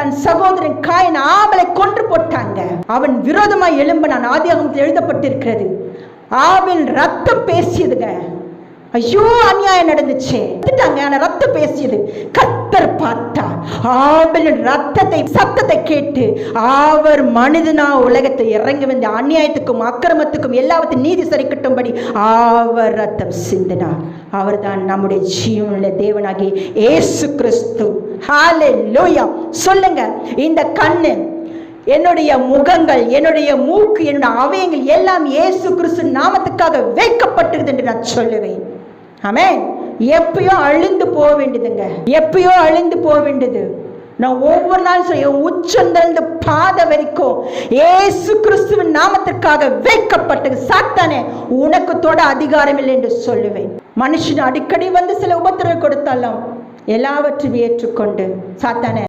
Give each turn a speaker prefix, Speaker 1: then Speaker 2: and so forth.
Speaker 1: தன் சகோதரன் காயன் ஆபலை கொன்று போட்டாங்க. அவன் விரோதமாய் எழும்பினான். ஆதியாகமத்தில் எழுதப்பட்டிருக்கிறது. ஆபில் ரத்தம் பேசியதுங்க. ஐயோ அநியாயம் நடந்துச்சு. செத்துட்டாங்க ரத்தம் பேசியது. கத்தர் பார்த்தா ஆபலின் ரத்தத்தை சத்தத்தை கேட்டு அவர் மனிதனா உலகத்தை இறங்கி வந்து அநியாயத்துக்கும் அக்கிரமத்துக்கும் எல்லாவற்றையும் நீதி சரிக்கட்டும்படி அவர் ரத்தம் சிந்தினார். அவர்தான் நம்முடைய ஜீவனுள்ள தேவனாகி ஏசு கிறிஸ்து. ஹாலே லோயா சொல்லுங்க இந்த கண்ணு என்னுடைய முகங்கள் என்னுடைய மூக்கு என்னுடைய அவயங்கள் எல்லாம் இயேசு கிறிஸ்து நாமத்துக்காக வைக்கப்பட்டிருது என்று நான் சொல்லுவேன். ஆமே எப்பயோ அழிந்து போக வேண்டியதுங்க. எப்பயோ அழிந்து போக வேண்டியது. நான் ஒவ்வொரு நாளும் சொல்ல உச்சந்த பாத வரைக்கும் ஏசு கிறிஸ்துவின் நாமத்திற்காக வைக்கப்பட்டது. சாத்தானே உனக்கு தொட அதிகாரம் இல்லை என்று சொல்லுவேன். மனுஷன் அடிக்கடி வந்து சில உபத்திரம் கொடுத்தாலும் எல்லாவற்றையும் ஏற்றுக்கொண்டு சாத்தானே